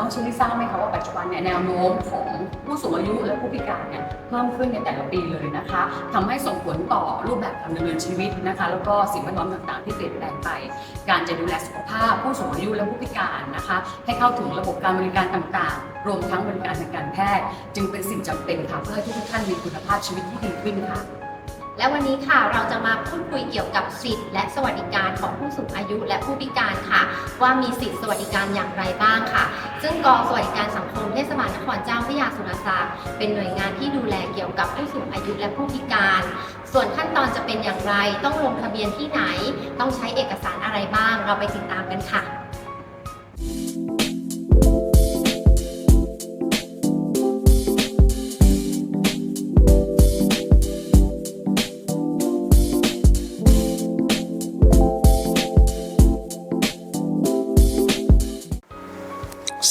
องชิลลี่ทราบไหมคะว่าปัจจุบันเนี่ยแนวโน้มของผู้สูงอายุและผู้พิการเนี่ยเพิ่มขึ้นในแต่ละปีเลยนะคะทำให้ส่งผลต่อรูปแบบการดำเนินชีวิตนะคะ แล้วก็สิ่งแวดล้อมต่างๆ ที่เปลี่ยนแปลงไป การจะดูแลสุขภาพผู้สูงอายุและผู้พิการนะคะ ให้เข้าถึงระบบการบริการต่างๆ รวมทั้งบริการทางการแพทย์ จึงเป็นสิ่งจำเป็นค่ะเพื่อให้ทุกท่านมีคุณภาพชีวิตที่ดีขึ้นค่ะและวันนี้ค่ะเราจะมาพูดคุยเกี่ยวกับสิทธิ์และสวัสดิการของผู้สูงอา ยุและผู้พิการค่ะ ว่ามีสิทธิสวัสดิการอย่างไรบ้างค่ะ ซึ่งกองสวัสดิการสังคมเทศบาลนครเจ้าพระยาสุรศักดิ์เป็นหน่วยงานที่ดูแลเกี่ยวกับผู้สูงอายุและผู้พิการ ส่วนขั้นตอนจะเป็นอย่างไร ต้องลงทะเบียนที่ไหน ต้องใช้เอกสารอะไรบ้าง เราไปติดตามกันค่ะ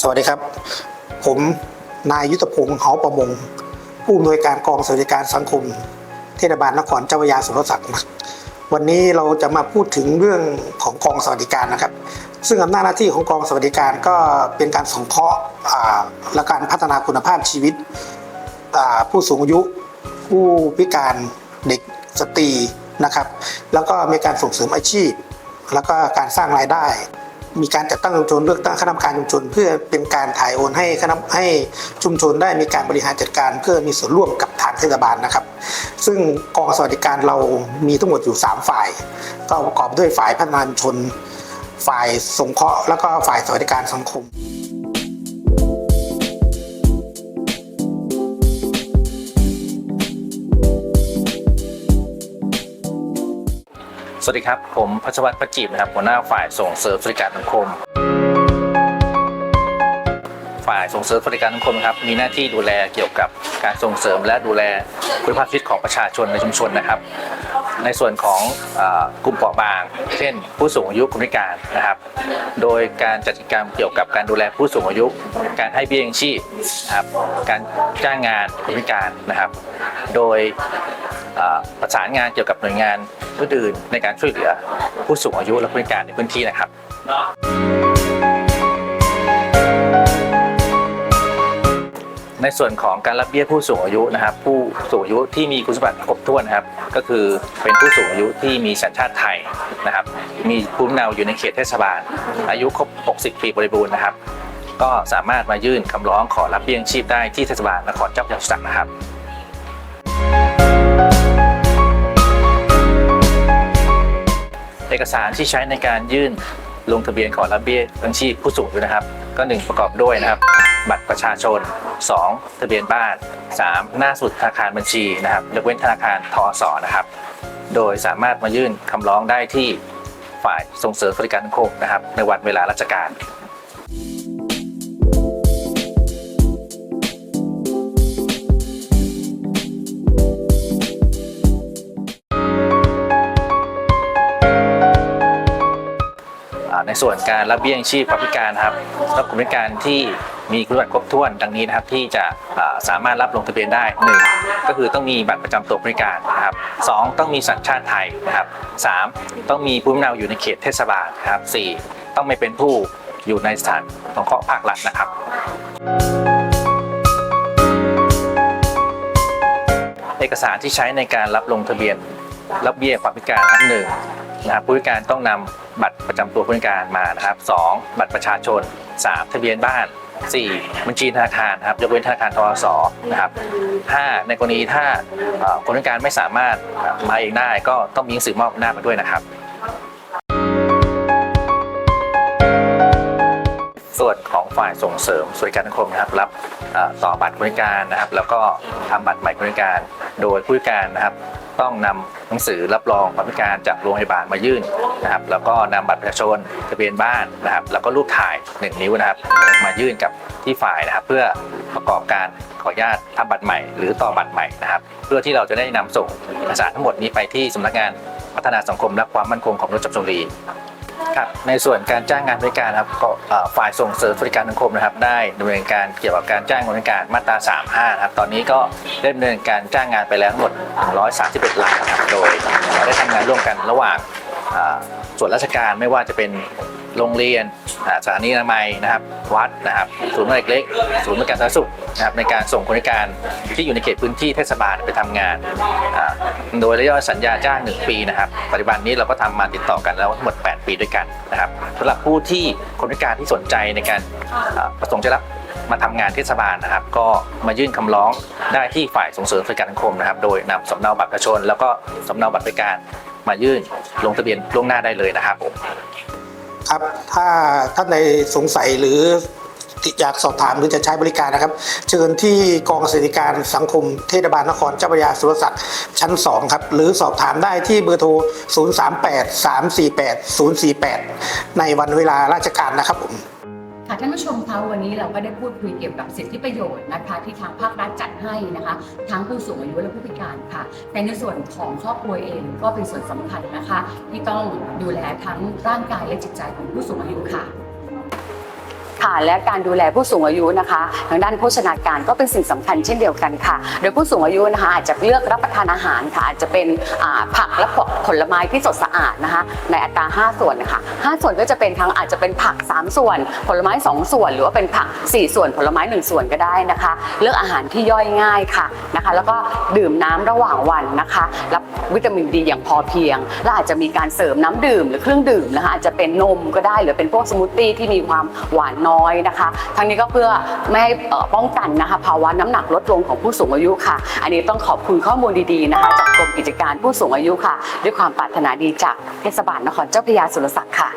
สวัสดีครับ ผมนายยุทธพงศ์เฮาประมง ผู้อำนวยการกองสวัสดิการสังคม เทศบาลนครเจ้าพยาสุรศักดิ์นะวันนี้เราจะมาพูดถึงเรื่องของกองสวัสดิการนะครับ ซึ่งอำนาจหน้าที่ของกองสวัสดิการก็เป็นการสงเคราะห์และการพัฒนาคุณภาพชีวิต ผู้สูงอายุ ผู้พิการเด็กสตรีนะครับ แล้วก็มีการส่งเสริมอาชีพ แล้วก็การสร้างรายได้ มีการจัดตั้งชุมชนเลือกตั้งคณะกรรมการชุมชน เพื่อเป็นการถ่ายโอนให้คณะให้ชุมชนได้มีการบริหารจัดการ เพื่อมีส่วนร่วมกับทางเทศบาลนะครับ ซึ่งกองสวัสดิการเรามีทั้งหมดอยู่ 3 ฝ่าย ก็ประกอบด้วยฝ่ายพัฒนาชุมชน ฝ่ายสงเคราะห์แล้วก็ฝ่ายสวัสดิการสังคม วัสดีครับ ผมพัชวัตรประจีบนะครับหัวหน้าฝ่ายส่งเสริมบริการสังคม ฝ่ายส่งเสริมบริการสังคมครับมีหน้าที่ดูแลเกี่ยวกับการส่งเสริมและดูแลคุณภาพชีวิตของประชาชนในชุมชนนะครับ ในส่วนของกลุ่มเปราะบาง เช่น ผู้สูงอายุคนพิการนะครับ โดยการจัดกิจกรรมเกี่ยวกับการดูแลผู้สูงอายุ การให้เบี้ยยังชีพนะครับการจ้างงานคนพิการนะครับ โดยประสานงานเกี่ยวกับหน่วยงานอื่นในการช่วยเหลือผู้สูงอายุและผู้พิการในพื้นที่นะครับ ในส่วนของการรับเบี้ยผู้สูงอายุนะครับ ผู้สูงอายุที่มีคุณสมบัติครบถ้วนนะครับ ก็คือเป็นผู้สูงอายุที่มีสัญชาติไทยนะครับ มีภูมิเนาอยู่ในเขตเทศบาล อายุครบ 60 ปีบริบูรณ์นะครับ ก็สามารถมายื่นคำร้องขอรับเบี้ยยังชีพได้ที่เทศบาลนครเจ้าพระยาสุรศักดิ์นะครับเอกสารที่ใช้ในการยื่นลงทะเบียนขอรับเบี้ยยังชีพผู้สูงอายุนะครับ ก็หนึ่งประกอบด้วยนะครับ บัตรประชาชน 2 ทะเบียนบ้าน 3 หน้าสุดธนาคารบัญชีนะครับยกเว้นธนาคารทอสนะครับ โดยสามารถมายื่นคำร้องได้ที่ฝ่ายส่งเสริมบริการสังคมนะครับ ในวันเวลาราชการในส่วนการรับเบี้ยยังชีพผู้พิการครับรับกลุ่มพิการที่ มีคุณสมบัติครบถ้วนดังนี้นะครับที่จะสามารถรับลงทะเบียนได้หนึ่งก็คือต้องมีบัตรประจำตัวผู้พิการนะครับสองต้องมีสัญชาติไทยนะครับสามต้องมีภูมิลำเนาอยู่ในเขตเทศบาลนะครับสี่ต้องไม่เป็นผู้อยู่ในสถานสงเคราะห์ภาครัฐนะครับเอกสารที่ใช้ในการรับลงทะเบียนรับเบี้ยความพิการครับหนึ่งนะครับผู้พิการต้องนำบัตรประจำตัวผู้พิการมานะครับสองบัตรประชาชนสามทะเบียนบ้าน สี่บัญชีธนาคารครับยกเว้นธนาคารทสนะครับห้าในกรณีถ้าคนพิการไม่สามารถมาเองได้ก็ต้องมีหนังสือมอบหน้ามาด้วยนะครับ ส่วนของฝ่ายส่งเสริมสวัสดิการสังคมนะครับรับต่อบัตรคนพิการนะครับ แล้วก็ทำบัตรใหม่คนพิการ โดยผู้พิการนะครับ ต้องนำหนังสือรับรองความพิการจากโรงพยาบาลมายื่นนะครับ แล้วก็นำบัตรประชาชนทะเบียนบ้านนะครับ แล้วก็รูปถ่าย 1 นิ้วนะครับ มายื่นกับที่ฝ่ายนะครับ เพื่อประกอบการขออนุญาตทำบัตรใหม่ หรือต่อบัตรใหม่นะครับ เพื่อที่เราจะได้นำส่งเอกสารทั้งหมดนี้ไปที่สำนักงานพัฒนาสังคมและความมั่นคงของมนุษย์จังหวัดชลบุรี ครับในส่วนการจ้างงานบริการครับก็เอ่อฝ่ายส่งเสริมบริการสังคมนะครับ ได้ดำเนินการเกี่ยวกับการจ้างงานบริการมาตรา 35นะครับตอนนี้ก็ได้ดำเนินการจ้างงานไปแล้วทั้งหมด131รายนครับโดยได้ทำงานร่วมกันระหว่าง ส่วนราชการไม่ว่าจะเป็นโรงเรียนสถานีอนามัยนะครับ วัดนะครับศูนย์เด็กเล็กศูนย์บริการสาธารณสุขนะครับในการส่งคนพิการที่อยู่ในเขตพื้นที่เทศบาลไปทำงาน โดยระยะสัญญาจ้าง 1 ปีนะครับปัจจุบันนี้เราก็ทำมาติดต่อกันแล้วทั้งหมด 8 ปีด้วยกันนะครับสำหรับผู้ที่คนพิการที่สนใจในการประสงค์จะรับมาทำงานเทศบาลนะครับ ก็มายื่นคำร้องได้ที่ฝ่ายส่งเสริมบริการสังคมนะครับ โดยนำสำเนาบัตรประชาชน แล้วก็สำเนาบัตรบริการมายื่น ลงทะเบียนล่วงหน้าได้เลยนะครับผมครับถ้าท่านใดสงสัยหรืออยากสอบถามหรือจะใช้บริการนะครับ เชิญที่กองสวัสดิการสังคมเทศบาลนครเจ้าพระยาสุรศักดิ์ชั้น 2 ครับ หรือสอบถามได้ที่เบอร์โทร 038-348-048 ในวันเวลาราชการนะครับผม ค่ะท่านผู้ชมคะวันนี้เราก็ได้พูดคุยเกี่ยวกับสิทธิประโยชน์นะคะที่ทางภาครัฐจัดให้นะคะทั้งผู้สูงอายุและผู้พิการค่ะ แต่ในส่วนของครอบครัวเองก็เป็นส่วนสำคัญนะคะ ที่ต้องดูแลทั้งร่างกายและจิตใจของผู้สูงอายุค่ะ ค่ะและการดูแลผู้สูงอายุนะคะ ทางด้านโภชนาการก็เป็นสิ่งสำคัญเช่นเดียวกันค่ะ โดยผู้สูงอายุนะคะอาจจะเลือกรับประทานอาหารค่ะอาจจะเป็นผักและผลไม้ที่สดสะอาดนะคะในอัตรา 5 ส่วนนะคะ5ส่วนก็จะเป็นทั้งอาจจะเป็นผัก 3 ส่วน ผลไม้ 2 ส่วน หรือว่าเป็นผัก 4 ส่วนผลไม้ 1 ส่วนก็ได้นะคะ เลือกอาหารที่ย่อยง่ายค่ะนะคะ แล้วก็ดื่มน้ำระหว่างวันนะคะรับวิตามินดีอย่างพอเพียง และอาจจะมีการเสริมน้ำดื่มหรือเครื่องดื่มนะคะอาจจะเป็นนมก็ได้หรือเป็นพวกสมูทตี้ที่มีความหวานน้อยนะคะ ทั้งนี้ก็เพื่อไม่ให้ป้องกันนะคะภาวะน้ำหนักลดลงของผู้สูงอายุค่ะ อันนี้ต้องขอบคุณข้อมูลดีๆนะคะจากกรมกิจการผู้สูงอายุค่ะ ด้วยความปรารถนาดีจากเทศบาลนครเจ้าพระยาสุรศักดิ์ค่ะ